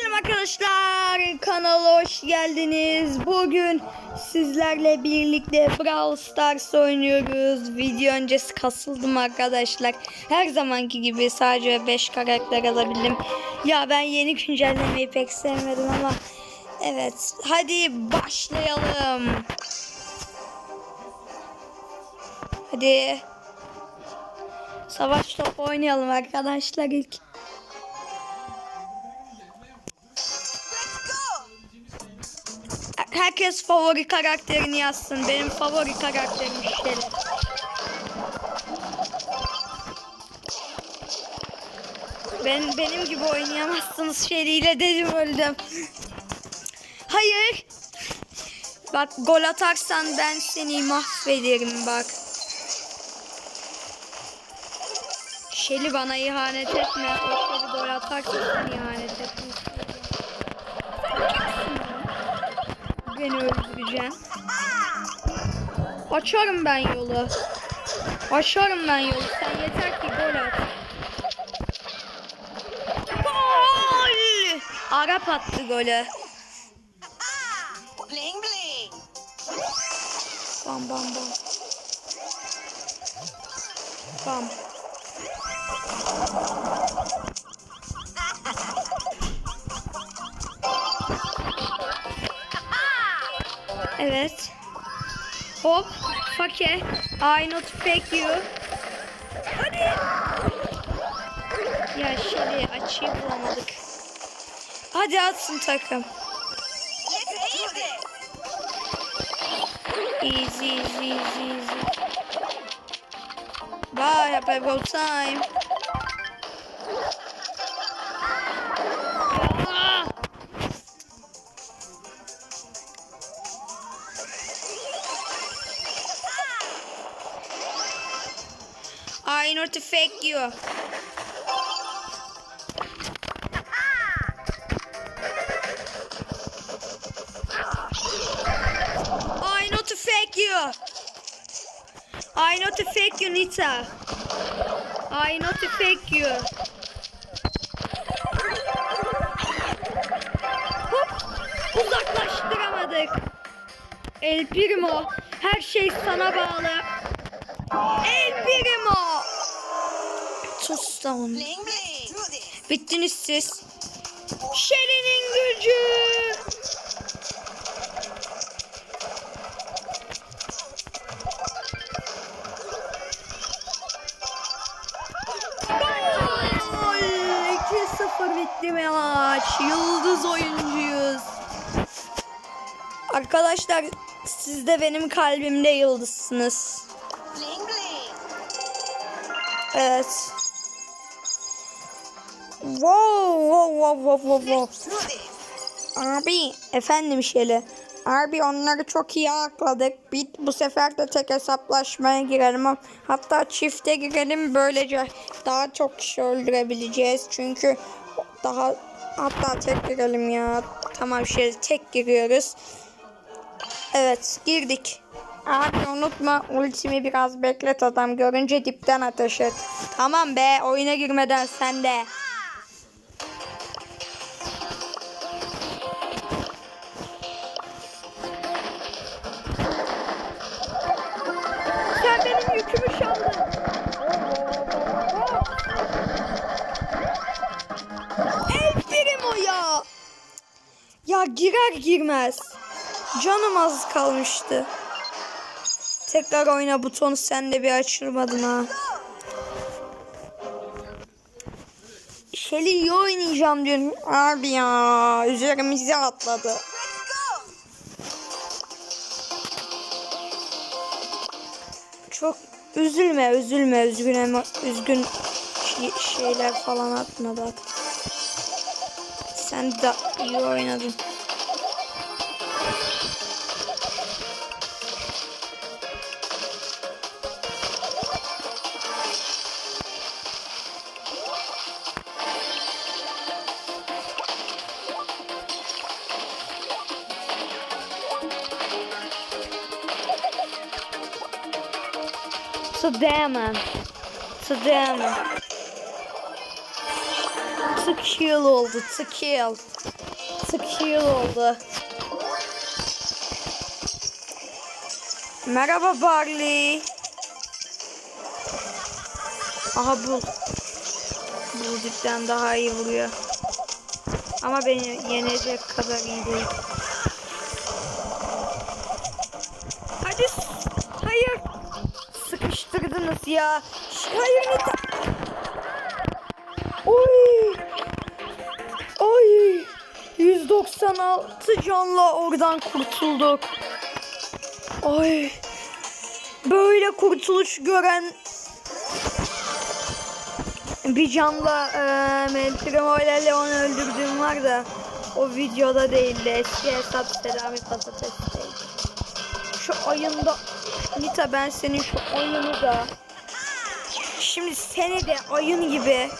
Selam arkadaşlar kanala hoş geldiniz. Bugün sizlerle birlikte Brawl Stars oynuyoruz. Video öncesi kasıldım arkadaşlar. Her zamanki gibi sadece 5 karakter alabildim. Ya ben yeni güncellemeyi pek sevmedim ama evet hadi başlayalım. Hadi savaş top oynayalım arkadaşlar ilk. Herkes favori karakterini yazsın. Benim favori karakterim Shelly. Ben benim gibi oynayamazsınız ile dedim öldüm. Hayır. Bak gol atarsan ben seni mahvederim bak. Shelly bana ihanet etme. Shelly gol atarsa ihanet etme. Beni öldüreceksin. Açarım ben yolu. Açarım ben yolu. Sen yeter ki gol at. Gol! Arap attı golü. Bling bling. Bam bam bam. Bam. Evet. Hop. Fake. I not fake you. Hadi. Ya şimdi açıyı bulamadık. Hadi atsın takım. Easy, easy. Easy, easy. Bye, have a good time. Fake you. I know to fake you. I know to fake you, Nita. I know you. Hop. Uzaklaştıramadık. El Primo. Her şey sana bağlı. El Primo. Sus tamam. Bittiniz siz. Şeli'nin gücü. Gol! 2-0 bitti maç. Yıldız oyuncuyuz. Arkadaşlar siz de benim kalbimde yıldızsınız. Evet. Wow, wow, wow, wow, wow. Abi, efendim Şeli. Abi onları çok iyi akladık. Bit bu sefer de tek hesaplaşmaya girelim. Hatta çifte girelim böylece daha çok kişi öldürebileceğiz. Çünkü daha hatta tek girelim ya. Tamam Şeli tek giriyoruz. Evet girdik. Abi unutma ultimi biraz beklet adam görünce dipten ateş et. Tamam be oyuna girmeden sen de. Ya girer girmez. Canım az kalmıştı. Tekrar oyna butonu sen de bir açılmadın ha. Shelly iyi oynayacağım diyorum. Abi ya üzerimize atladı. Çok üzülme, üzülme, üzgün üzgün şey- şeyler falan atma bak. Sen de iyi oynadın. Så damn. Tık yıl oldu. Tık yıl. Tık yıl oldu. Merhaba Barley. Aha bu. Bu cidden daha iyi vuruyor. Ama beni yenecek kadar iyi değil. Sıkıştırdınız ya. Hayır Nita. Oy. Oy. 196 canla oradan kurtulduk. Oy. Böyle kurtuluş gören bir canla e, Primo ile Leon öldürdüğüm var da o videoda değildi. Eski hesap Selami Patates'teydi. Şu oyunda Nita ben senin şu oyunu da şimdi seni de oyun gibi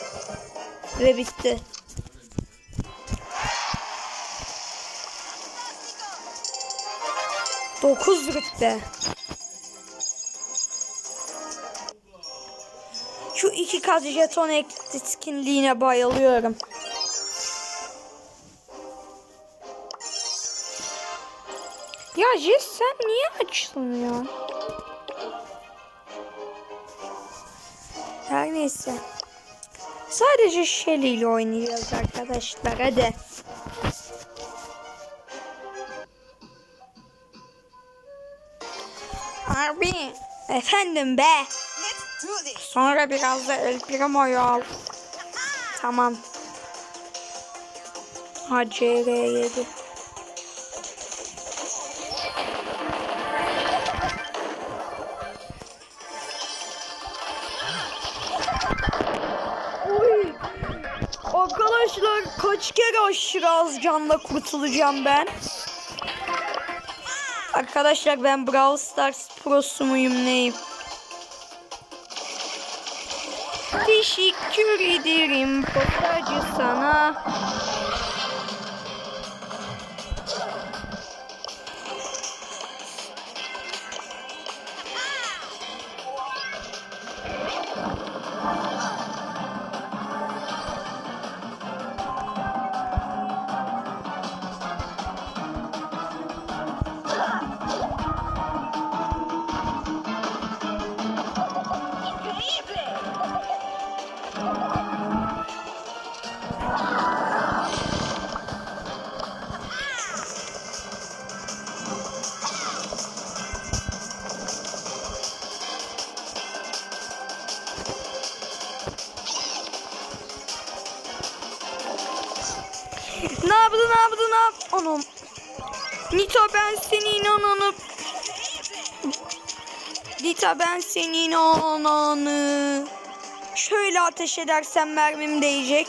ve bitti. Dokuz rütbe. Şu iki kat jeton etkinliğine bayılıyorum. Ya Jess sen niye açsın neyse. Sadece Shelly ile oynayacağız arkadaşlar. Hadi. Abi. Efendim be. Sonra biraz da El Primo'yu al. Tamam. Ha CR7. Az canla kurtulacağım ben? Arkadaşlar ben Brawl Stars prosu muyum neyim? Teşekkür ederim postacı sana. Anam. Nita ben senin ananı. Nita ben senin ananı. Şöyle ateş edersem mermim değecek.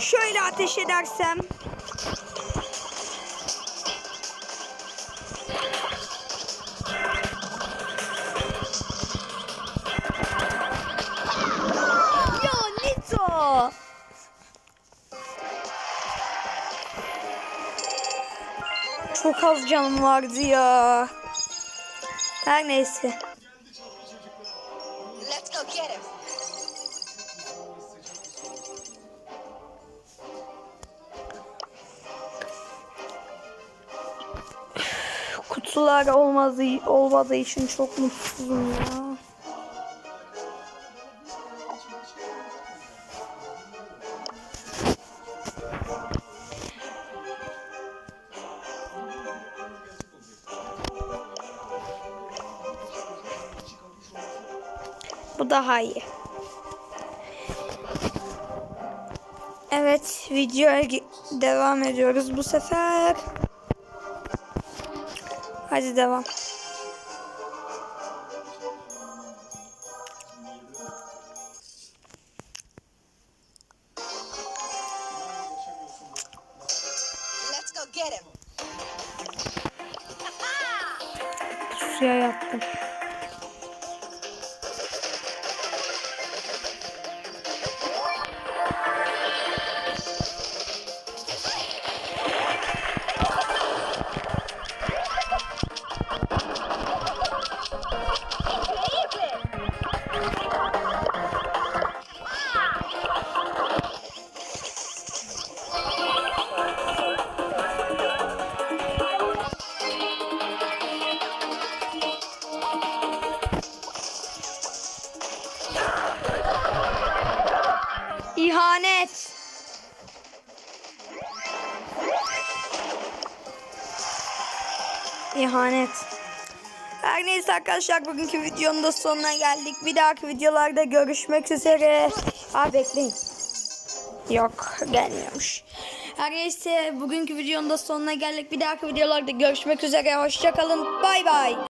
Şöyle ateş edersem. Çok az canım vardı ya. Her neyse. Let's go get him. Kutular olmadığı, olmadığı için çok mutsuzum ya. Bu daha iyi. Evet, videoya devam ediyoruz bu sefer. Hadi devam. Suya yattım. İhanet. İhanet. Her neyse arkadaşlar bugünkü videonun da sonuna geldik. Bir dahaki videolarda görüşmek üzere. Aa bekleyin. Yok gelmiyormuş. Her neyse bugünkü videonun da sonuna geldik. Bir dahaki videolarda görüşmek üzere. Hoşçakalın. Bay bay.